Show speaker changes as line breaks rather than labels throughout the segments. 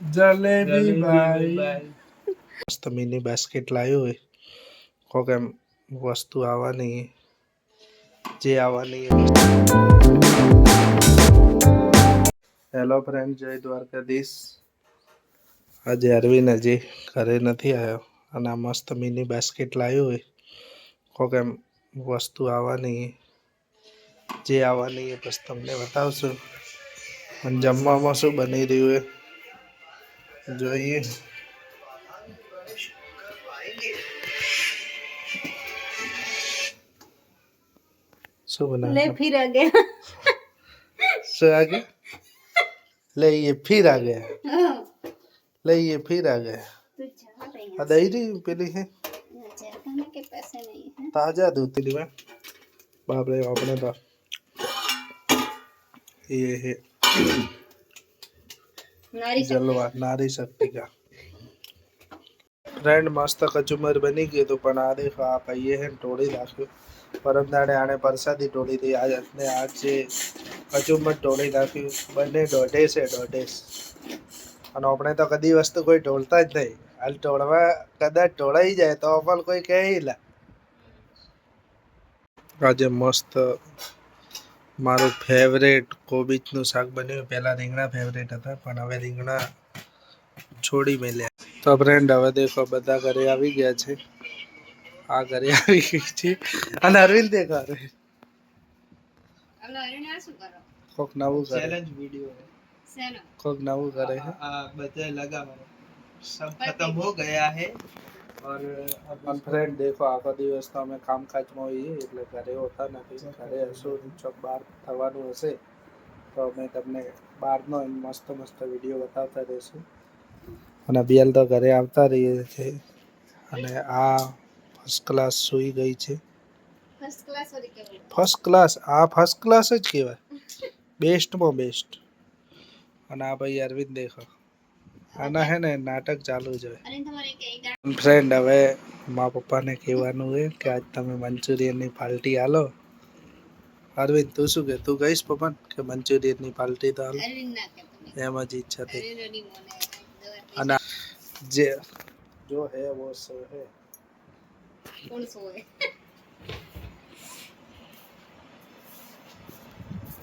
જલેબી ભાઈ.
મસ્ત mini basket લાવ્યો હોય કોક એમ વસ્તુ આવવાની, જે આવવાની હેલો ફ્રેન્ડ જય દ્વારકાધીશ. આજે અરવિંદ હજી ઘરે નથી આવ્યો અને આ મસ્ત મિની બાસ્કેટ લાવ્યો હોય કોક એમ વસ્તુ આવવાની, જે આવવાની એ બસ તમને બતાવશું. અને જમવામાં શું બની રહ્યું એ? जो ये
सो
बना ले
फिर आ गया
सो आ गया ले ये फिर आ गया ले ये फिर आ गया पहले
है। ताज़ा
दूध तेरी बाप रे बाप ने तो। ये है। જલવા, નારી શક્તિ કા. ફ્રેન્ડ મસ્ત કચુમર બની ગયું હતું પણ આ દેખો, આ ભાઈએ હે ટોળી નાખ્યું પરમ દાડે આણે પરસાદી ટોળી હતી આજ ને આજ જે કચુમર ટોળી નાખ્યું બંને દોઢે છે, દોઢે. અને આપણે તો કદી વસ્તુ કોઈ ઢોળતા જ નહીં. હાલ ટોળવા કદાચ ટોળાઈ જાય તો પણ કોઈ કહે લા. આજે મસ્ત મારું ફેવરેટ કોબીજનું શાક બન્યું પહેલાં રીંગણા ફેવરેટ હતા પણ હવે રીંગણા છોડી મેલ્યા તો ફ્રેન્ડ હવે દેખો બધા ઘરે આવી ગયા છે આ ઘરે આવી ગઈ છે અને અરવિંદ દેખો અરવિંદ
हेलो अरुणा શું કરો
કોક નવું કરે
ચેલેન્જ વિડિયો
શેનો
કોક નવું કરે છે
આ બધે લગાવવાનો सब खत्म हो गया है और अब
પણ ફ્રેન્ડ દેખો આખો દિવસ તો અમે કામકાજમાં હોઈએ એટલે ઘરે હોતા નથી ઘરે હશું ચોક બહાર થવાનું હશે તો અમે તમને બહારનો એમ મસ્ત મસ્ત વીડિયો બતાવતા રહીશું. અને બિયલ તો ઘરે આવતા રહીએ છે. અને આ ફર્સ્ટ ક્લાસ સૂઈ ગઈ છે.
ફર્સ્ટ ક્લાસ
આ ફર્સ્ટ ક્લાસ જ કહેવાય. બેસ્ટમાં બેસ્ટ અને આ ભાઈ અરવિંદ દેખો. આના હે ને નાટક ચાલુ જ હોય. ફ્રેન્ડ હવે મા પપ્પાને કહેવાનું હોય કે આજ તમે મંચુરિયનની પાર્ટી આલો. અરવિંદ તું શું કે તું કહીશ પપન કે મંચુરિયનની
પાલટી દાલ
એમ જ ઈચ્છા થઈ. અને જે જો હે વો સો હે.
કોણ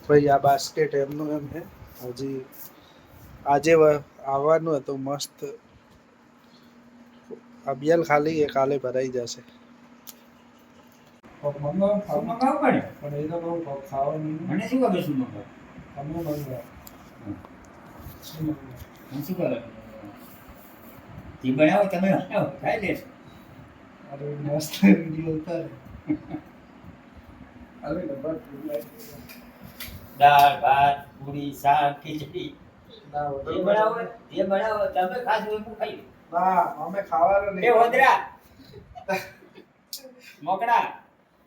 ભાઈ આ બાસ્કેટ એમનું એમ હે. હજી આજે આવવાનું હતું મસ્ત. અબિયલ ખાલી એ કાલે ભરાઈ જશે.
મંગાવ પડે?
પણ એ તો બહુ ખાવાનું
મને શું ખબર શું મંગાવ
તમે મંગાવો
મને શું ખબર? તી બનાવો તમે બનાવો ખાઈ લેશો
અરે મસ્ત વીડિયો ઉતારે. અરે ડબ્બા
દાળ ભાત પૂરી શાક ખીચડી. જે બનાવો જે બનાવો તમે ખાશો એ હું ખાઈ
ના અમે ખાવાનું
એ વદરા મોકડા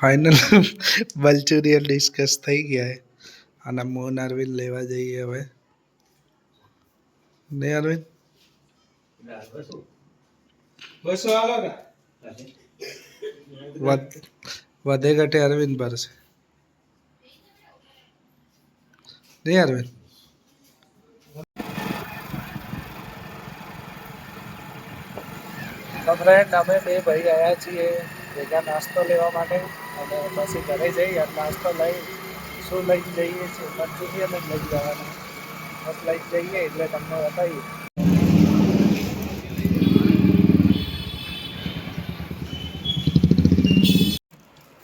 ફાઇનલ મંચુરિયન ડિસ્કસ થઈ ગયા અને મોન અરવિંદ લેવા જઈએ હવે. ને અરવિંદ?
બસો
વધ- ઘટે અરવિંદ ભરશે. નહીં અરવિંદ? ફ્રેન્ડ અમે બે ભાઈ આવ્યા છીએ ભેગા નાસ્તો લેવા માટે. અને પછી ઘરે જઈ અને નાસ્તો લઈ શું લઈ જઈએ છીએ મંચુરિયન જ લઈ જવાનું. બસ લઈ જઈએ એટલે તમને બતાવીએ.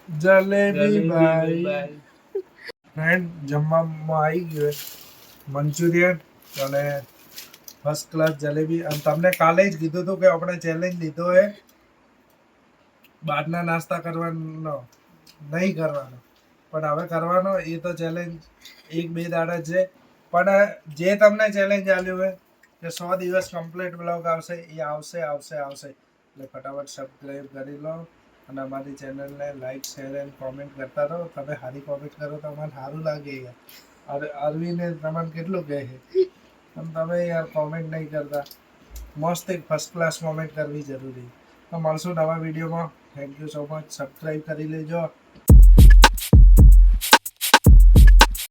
જલેબી ભાઈ. ફ્રેન્ડ જમવામાં આવી ગયું મંચુરિયન અને ફર્સ્ટ ક્લાસ જલેબી. અને તમને કાલે જ કીધું હતું કે આપણે ચેલેન્જ લીધો એ. બહારના નાસ્તા કરવાનો. નહીં કરવાનો. પણ હવે કરવાનો એ તો ચેલેન્જ એક બે દાડા છે. પણ જે તમને ચેલેન્જ આલ્યું હોય કે સો દિવસ કમ્પ્લીટ બ્લોગ આવશે, એ આવશે આવશે આવશે. એટલે ફટાફટ સબસ્ક્રાઈબ કરી લો અને અમારી ચેનલને લાઈક શેર એન્ડ કોમેન્ટ કરતા રહો. તમે સારી કોમેન્ટ કરો તો મને સારું લાગે યાર. અરે, અરવિંદે તમને કેટલું કહે છે? પણ તમે યાર કોમેન્ટ નહીં કરતા. મસ્ત એક ફર્સ્ટ ક્લાસ કોમેન્ટ કરવી જરૂરી તો મળશું નવા વિડીયોમાં thank you so much subscribe કરી લેજો.